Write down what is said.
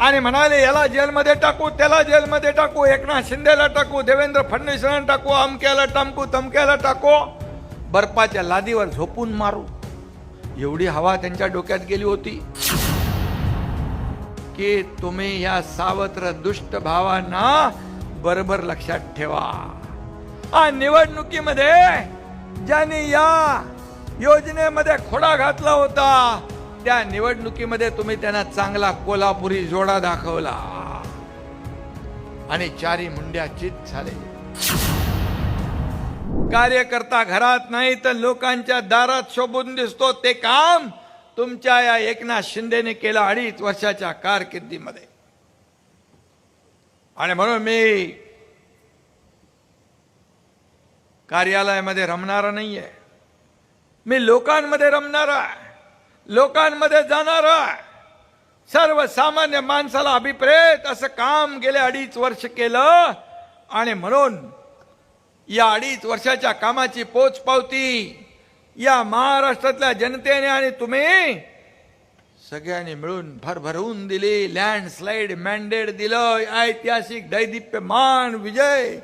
आणि म्हणाले याला जेलमध्ये टाकू त्याला जेलमध्ये टाकू एकनाथ शिंदेला टाकू देवेंद्र फडणवीसांना टाकू अमक्याला टाकू तमक्याला टाकू. बर्फाच्या लादीवर झोपून मारू. एवढी हवा त्यांच्या डोक्यात गेली होती की तुम्ही या सावत्र दुष्ट भावांना बरोबर लक्षात ठेवा. हा निवडणुकीमध्ये ज्यांनी या योजनेमध्ये खोडा घातला होता त्या निवडणुकीमध्ये तुम्ही त्यांना चांगला कोल्हापुरी जोडा दाखवला. आणि चारी मुंड्या चित झाले. कार्यकर्ता घरात नाही तर लोकांच्या दारात शोभून दिसतो ते काम तुमच्या या एकनाथ शिंदेने केलं अडीच वर्षाच्या कारकिर्दीमध्ये. आणि म्हणून मी कार्यालयामध्ये रमणारा नाहीये. मी लोकांमध्ये रमणारा लोकांमध्ये जाणारा सर्वसामान्य माणसाला अभिप्रेत असं काम गेले अडीच वर्ष केलं आणि म्हणून या अडीच वर्षाच्या कामाची पोचपावती या महाराष्ट्रातल्या जनतेने आणि तुम्ही सगळ्यांनी मिळून भरभरवून दिली लँडस्लाईड मॅन्डेट दिलं ऐतिहासिक दैदिप्यमान विजय.